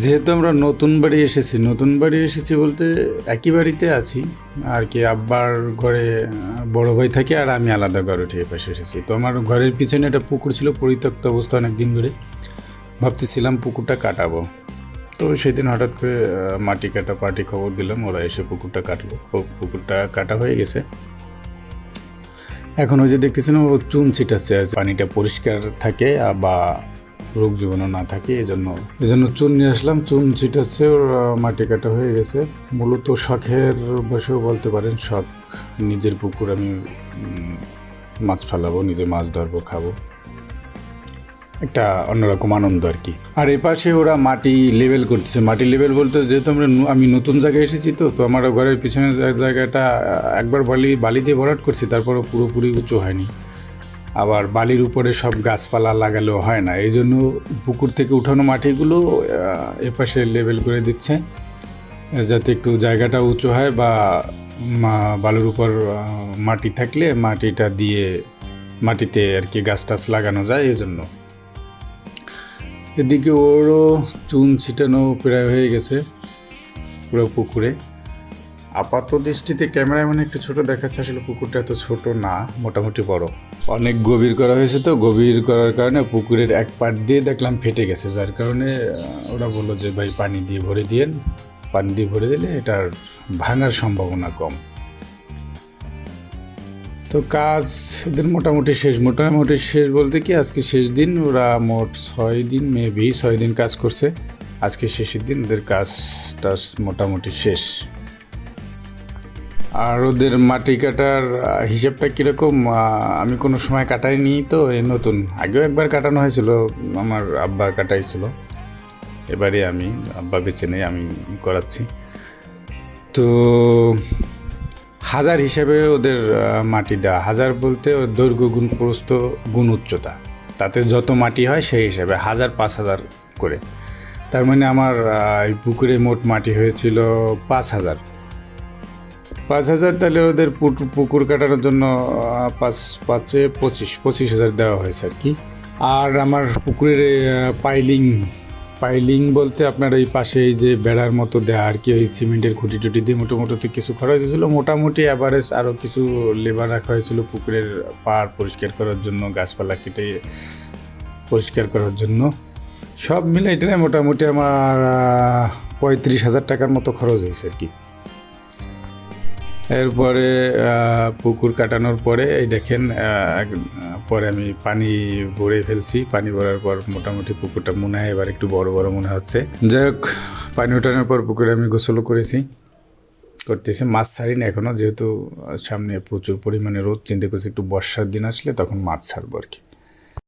যেহেতু আমরা নতুন বাড়ি এসেছি, নতুন বাড়ি এসেছি বলতে একই বাড়িতে আছি, আর কি আব্বার ঘরে বড় ভাই থাকে আর আমি আলাদা ঘরে উঠে পাশে এসেছি। তো আমার ঘরের পিছনে একটা পুকুর ছিল, পরিত্যক্ত অবস্থা অনেক দিন ধরে। ভাবতেছিলাম পুকুরটা কাটাবো। তো সেদিন হঠাৎ করে মাটি কাটা পার্টি খবর দিলাম, ওরা এসে পুকুরটা কাটলো। পুকুরটা কাটা হয়ে গেছে। এখন ওই যে দেখতেছেন ও চুন ছিটাচ্ছে পানিটা পরিষ্কার থাকে বা রোগ জীবাণু না থাকে এই জন্য এই জন্য চুন নিয়ে আসলাম। চুন ছিটাচ্ছে মাটি কাটা হয়ে গেছে। মূলত শখের বসেও বলতে পারেন শখ। নিজের পুকুর আমি মাছ ফেলাবো, নিজে মাছ ধরবো, খাব। একটা অন্যরকম আনন্দ আর কি। আর এপাশে ওরা মাটি লেভেল করতেছে মাটি লেভেল বলতে যেহেতু আমরা আমি নতুন জায়গায় এসেছি তো তো আমার ঘরের পিছনে জায়গাটা একবার বালি বালি দিয়ে ভরাট করছি, তারপরও পুরোপুরি উঁচু হয়নি। আবার বালির উপরে সব গাছপালা লাগালেও হয় না। এই জন্য পুকুর থেকে উঠানো মাটিগুলো এপাশে লেবেল করে দিচ্ছে, যাতে একটু জায়গাটা উঁচু হয় বা বালুর উপর মাটি থাকলে মাটিটা দিয়ে মাটিতে আর কি গাছ টাছ লাগানো যায় এই জন্য। এদিকে ওরও চুন ছিটানো প্রায় হয়ে গেছে পুরো পুকুরে। আপাত দৃষ্টিতে ক্যামেরায় মানে একটু ছোট দেখাচ্ছে, আসলে পুকুরটা এত ছোট না, মোটামুটি বড়। অনেক গভীর করা হয়েছে তো, গভীর করার কারণে পুকুরের এক পাট দিয়ে দেখলাম ফেটে গেছে, যার কারণে ওরা বলল যে, ভাই, পানি দিয়ে ভরে দিয়েন। পানি দিয়ে ভরে দিলে এটার ভাঙার সম্ভাবনা কম। তো কাজ এদের মোটামুটি শেষ মোটামুটি শেষ বলতে কি, আজকে শেষ দিন, ওরা মোট ছয় দিন, মেবি ছয় দিন কাজ করছে। আজকে শেষের দিন, ওদের কাজ টাজ মোটামুটি শেষ। আর ওদের মাটি কাটার হিসেবটা কীরকম? আমি কোনো সময় কাটাইনি তো এই নতুন। আগেও একবার কাটানো হয়েছিল, আমার আব্বা কাটাইছিল। এবারে আমি, আব্বা বেছে নেই, আমি করাচ্ছি। তো হাজার হিসাবে ওদের মাটি দেওয়া। হাজার বলতে ওর দৈর্ঘ্য গুণ প্রস্থ গুণ উচ্চতা। তাতে যত মাটি হয় সেই হিসাবে হাজার, পাঁচ হাজার করে। তার মানে আমার এই পুকুরে মোট মাটি হয়েছিল পাঁচ হাজার। পাঁচ হাজার তাহলে ওদের পুকুর কাটানোর জন্য পাঁচ, পাঁচে পঁচিশ পঁচিশ হাজার দেওয়া হয়েছে আর কি। আর আমার পুকুরের পাইলিং পাইলিং বলতে আপনার ওই পাশে এই যে বেড়ার মতো দেয়া আর কি, ওই সিমেন্টের খুঁটি টুটি দিয়ে মোটামুটি কিছু খরচ হয়েছিল। মোটামুটি অ্যাভারেজ আরও কিছু লেবার রাখা হয়েছিল পুকুরের পাড় পরিষ্কার করার জন্য, গাছপালা কেটে পরিষ্কার করার জন্য। সব মিলে এটাই মোটামুটি আমার পঁয়ত্রিশ হাজার টাকার মতো খরচ হয়েছে আর কি। এরপরে পুকুর কাটানোর পরে, এই দেখেন পরে আমি পানি ভরে ফেলছি। পানি ভরার পর মোটামুটি পুকুরটা মনে হয় এবার একটু বড় বড় মনে হচ্ছে। যাই হোক, পানি ওঠানোর পর পুকুরে আমি গোসলও করেছি, করতেছি। মাছ ছাড়িনি এখনও যেহেতু সামনে প্রচুর পরিমাণে রোদ, চিন্তা করছি একটু বর্ষার দিন আসলে তখন মাছ ছাড়বো আর কি।